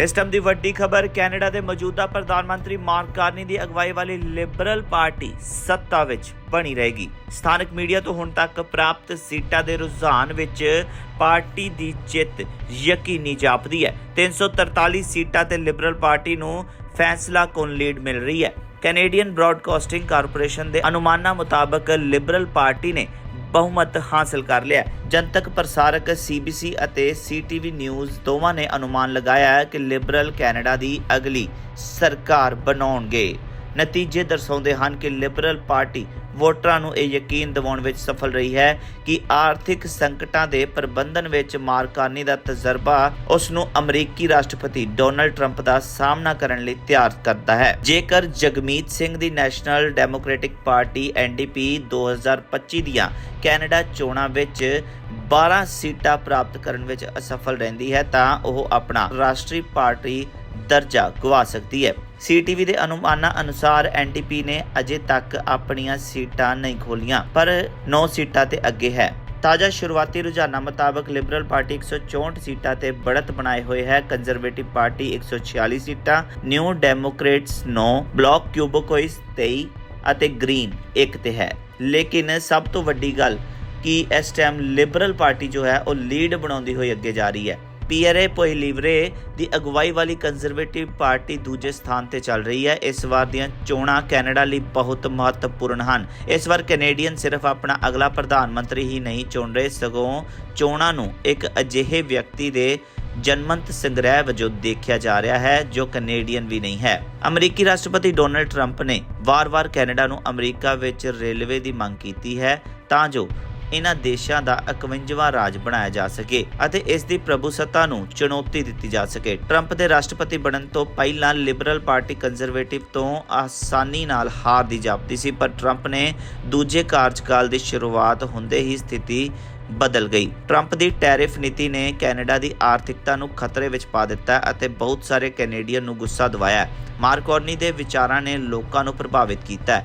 ਇਸ ਟਾਈਮ ਦੀ ਵੱਡੀ ਖਬਰ, ਕੈਨੇਡਾ ਦੇ ਮੌਜੂਦਾ ਪ੍ਰਧਾਨ ਮੰਤਰੀ ਮਾਰਕ ਕਾਰਨੀ ਦੀ ਅਗਵਾਈ ਵਾਲੀ ਲਿਬਰਲ ਪਾਰਟੀ ਸੱਤਾ ਵਿੱਚ ਬਣੀ ਰਹੇਗੀ। ਸਥਾਨਕ ਮੀਡੀਆ ਤੋਂ ਹੁਣ ਤੱਕ ਪ੍ਰਾਪਤ ਸੀਟਾਂ ਦੇ ਰੁਝਾਨ ਵਿੱਚ ਪਾਰਟੀ ਦੀ ਜਿੱਤ ਯਕੀਨੀ ਜਾਪਦੀ ਹੈ। 343 ਸੀਟਾਂ ਤੇ ਲਿਬਰਲ ਪਾਰਟੀ ਨੂੰ ਫੈਸਲਾ ਕੁਨ ਲੀਡ ਮਿਲ ਰਹੀ ਹੈ। ਕੈਨੇਡੀਅਨ ਬ੍ਰਾਡਕਾਸਟਿੰਗ ਕਾਰਪੋਰੇਸ਼ਨ ਦੇ ਅਨੁਮਾਨਾਂ ਮੁਤਾਬਕ ਲਿਬਰਲ ਪਾਰਟੀ ਨੇ ਬਹੁਮਤ ਹਾਸਲ ਕਰ ਲਿਆ। ਜਨਤਕ ਪ੍ਰਸਾਰਕ CBC ਅਤੇ CTV ਨਿਊਜ਼ ਦੋਵਾਂ ਨੇ ਅਨੁਮਾਨ ਲਗਾਇਆ ਹੈ ਕਿ ਲਿਬਰਲ ਕੈਨੇਡਾ ਦੀ ਅਗਲੀ ਸਰਕਾਰ ਬਣਾਉਣਗੇ। ਨਤੀਜੇ ਦਰਸਾਉਂਦੇ ਹਨ ਕਿ ਲਿਬਰਲ ਪਾਰਟੀ ਵੋਟਰਾਂ ਨੂੰ ਇਹ ਯਕੀਨ ਦਿਵਾਉਣ ਵਿੱਚ ਸਫਲ ਰਹੀ ਹੈ ਕਿ ਆਰਥਿਕ ਸੰਕਟਾਂ ਦੇ ਪ੍ਰਬੰਧਨ ਵਿੱਚ ਮਾਰਕਾਨੀ ਦਾ ਤਜਰਬਾ ਉਸ ਨੂੰ ਅਮਰੀਕੀ ਰਾਸ਼ਟਰਪਤੀ ਡੋਨਲਡ ਟਰੰਪ ਦਾ ਸਾਹਮਣਾ ਕਰਨ ਲਈ ਤਿਆਰ ਕਰਦਾ ਹੈ। ਜੇਕਰ ਜਗਮੀਤ ਸਿੰਘ ਦੀ ਨੈਸ਼ਨਲ ਡੈਮੋਕ੍ਰੈਟਿਕ ਪਾਰਟੀ NDP 2025 ਦੀਆਂ ਕੈਨੇਡਾ ਚੋਣਾਂ ਵਿੱਚ 12 ਸੀਟਾਂ ਪ੍ਰਾਪਤ ਕਰਨ ਵਿੱਚ ਅਸਫਲ ਰਹਿੰਦੀ ਹੈ ਤਾਂ ਉਹ ਆਪਣਾ ਰਾਸ਼ਟਰੀ ਪਾਰਟੀ ਦਰਜਾ ਗਵਾ ਸਕਦੀ ਹੈ। ਸੀਟੀਵੀ ਦੇ ਅਨੁਮਾਨਾਂ ਅਨੁਸਾਰ ਐਨਡੀਪੀ ਨੇ ਅਜੇ ਤੱਕ ਆਪਣੀਆਂ ਸੀਟਾਂ ਨਹੀਂ ਖੋਲੀਆਂ ਪਰ 9 ਸੀਟਾਂ ਤੇ ਅੱਗੇ ਹੈ। ਤਾਜ਼ਾ ਸ਼ੁਰੂਆਤੀ ਰੁਝਾਨਾਂ ਮੁਤਾਬਕ ਲਿਬਰਲ ਪਾਰਟੀ 164 ਸੀਟਾਂ ਤੇ ਬੜਤ ਬਣਾਏ ਹੋਏ ਹੈ। ਕੰਜ਼ਰਵੇਟਿਵ ਪਾਰਟੀ 146 ਸੀਟਾਂ, ਨਿਊ ਡੈਮੋਕ੍ਰੇਟਸ 9 ਬਲੌਕ ਕਿਊਬੋਕੋਇਸ 23 ਅਤੇ ਗ੍ਰੀਨ ਇੱਕ ਤੇ ਹੈ। ਲੇਕਿਨ ਸਭ ਤੋਂ ਵੱਡੀ ਗੱਲ ਕਿ ਇਸ ਟਾਈਮ ਲਿਬਰਲ ਪਾਰਟੀ ਜੋ ਹੈ, ਉਹ ਲੀਡ ਬਣਾਉਂਦੀ ਹੋਈ ਅੱਗੇ ਜਾ ਰਹੀ ਹੈ। ਪੀਅਰੇ ਪੋਇਲੀਵਰੇ ਦੀ ਅਗਵਾਈ ਵਾਲੀ ਕੰਜ਼ਰਵੇਟਿਵ ਪਾਰਟੀ ਦੂਜੇ ਸਥਾਨ ਤੇ ਚੱਲ ਰਹੀ ਹੈ। ਇਸ ਵਾਰ ਦੀਆਂ ਚੋਣਾਂ ਕੈਨੇਡਾ ਲਈ ਬਹੁਤ ਮਹੱਤਵਪੂਰਨ ਹਨ। ਇਸ ਵਾਰ ਕੈਨੇਡੀਅਨ ਸਿਰਫ ਆਪਣਾ ਅਗਲਾ ਪ੍ਰਧਾਨ ਮੰਤਰੀ ਹੀ ਨਹੀਂ ਚੁਣ ਰਹੇ, ਸਗੋਂ ਚੋਣਾਂ ਨੂੰ ਇੱਕ ਅਜਿਹੇ ਵਿਅਕਤੀ ਦੇ ਜਨਮੰਤ ਸੰਗ੍ਰਹਿ ਵਜੋਂ ਦੇਖਿਆ ਜਾ ਰਿਹਾ ਹੈ, ਜੋ ਕੈਨੇਡੀਅਨ ਵੀ ਨਹੀਂ ਹੈ। ਅਮਰੀਕੀ ਰਾਸ਼ਟਰਪਤੀ ਡੋਨਲਡ ਟਰੰਪ ਨੇ ਵਾਰ-ਵਾਰ ਕੈਨੇਡਾ ਨੂੰ ਅਮਰੀਕਾ ਵਿੱਚ ਰੇਲਵੇ ਦੀ ਮੰਗ ਕੀਤੀ ਹੈ, ਤਾਂ ਜੋ ਇਹਨਾਂ ਦੇਸ਼ਾਂ ਦਾ 51ਵਾਂ ਰਾਜ ਬਣਾਇਆ ਜਾ ਸਕੇ ਅਤੇ ਇਸ ਦੀ ਪ੍ਰਭੂਸੱਤਾ ਨੂੰ ਚੁਣੌਤੀ ਦਿੱਤੀ ਜਾ ਸਕੇ। ਟਰੰਪ ਦੇ ਰਾਸ਼ਟਰਪਤੀ ਬਣਨ ਤੋਂ ਪਹਿਲਾਂ ਲਿਬਰਲ ਪਾਰਟੀ ਕੰਜ਼ਰਵੇਟਿਵ ਤੋਂ ਆਸਾਨੀ ਨਾਲ ਹਾਰ ਦੀ ਜਾਪਦੀ ਸੀ, ਪਰ ਟਰੰਪ ਨੇ ਦੂਜੇ ਕਾਰਜਕਾਲ ਦੀ ਸ਼ੁਰੂਆਤ ਹੁੰਦੇ ਹੀ ਸਥਿਤੀ ਬਦਲ ਗਈ। ਟਰੰਪ ਦੀ ਟੈਰਿਫ ਨੀਤੀ ਨੇ ਕੈਨੇਡਾ ਦੀ ਆਰਥਿਕਤਾ ਨੂੰ ਖਤਰੇ ਵਿੱਚ ਪਾ ਦਿੱਤਾ ਅਤੇ ਬਹੁਤ ਸਾਰੇ ਕੈਨੇਡੀਅਨ ਨੂੰ ਗੁੱਸਾ ਦਿਵਾਇਆ। ਮਾਰਕੋਰਨੀ ਦੇ ਵਿਚਾਰਾਂ ਨੇ ਲੋਕਾਂ ਨੂੰ ਪ੍ਰਭਾਵਿਤ ਕੀਤਾ।